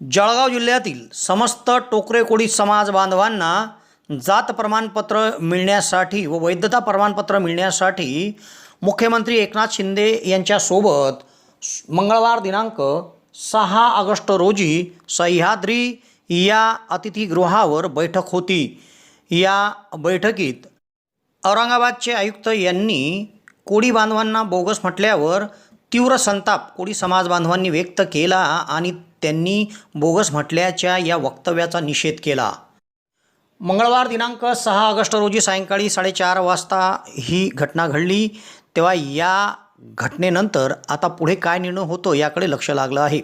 जळगाव जिल्ह्यातील समस्त टोकरे कोळी समाज बांधवांना जात प्रमाणपत्र मिळण्यासाठी व वैधता प्रमाणपत्र मिळण्यासाठी मुख्यमंत्री एकनाथ शिंदे यांच्यासोबत मंगळवार दिनांक सहा ऑगस्ट रोजी सह्याद्री या अतिथीगृहावर बैठक होती. या बैठकीत औरंगाबादचे आयुक्त यांनी कोळी बांधवांना बोगस म्हटल्यावर तीव्र संताप कोळी समाज बांधवांनी व्यक्त केला आणि त्यांनी बोगस म्हटल्याच्या या वक्तव्याचा निषेध केला. मंगळवार दिनांक सहा ऑगस्ट रोजी सायंकाळी साडेचार वाजता ही घटना घडली. तेव्हा या घटनेनंतर आता पुढे काय निर्णय होतो याकडे लक्ष लागलं आहे.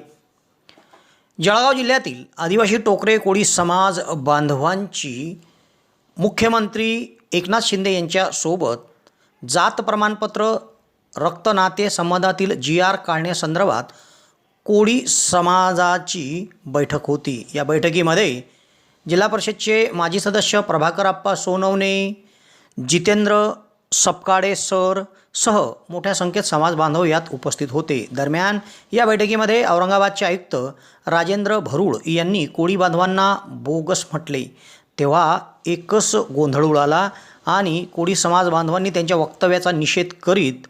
जळगाव जिल्ह्यातील आदिवासी टोकरे कोळी समाज बांधवांची मुख्यमंत्री एकनाथ शिंदे यांच्यासोबत जात प्रमाणपत्र रक्तनाते संबंधातील जी आर काढण्यासंदर्भात कोळी समाजाची बैठक होती. या बैठकीमध्ये जिल्हा परिषदचे माजी सदस्य प्रभाकरप्पा सोनवणे जितेंद्र सपकाळे सर सह मोठ्या संख्येत समाज बांधव यात उपस्थित होते. दरम्यान या बैठकीमध्ये औरंगाबादचे आयुक्त राजेंद्र भरुळ यांनी कोळी बांधवांना बोगस म्हटले. तेव्हा एकच गोंधळ उडाला आणि कोळी समाज बांधवांनी त्यांच्या वक्तव्याचा निषेध करीत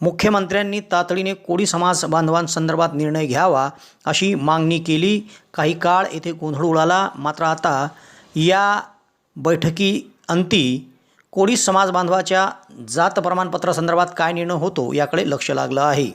मुख्यमंत्र्यांनी तातडीने कोळी समाज बांधवांसंदर्भात निर्णय घ्यावा अशी मागणी केली. काही काळ येथे गोंधळ उडाला. मात्र आता या बैठकी अंती कोळी समाज बांधवाच्या जात प्रमाणपत्रासंदर्भात काय निर्णय होतो याकडे लक्ष लागलं आहे.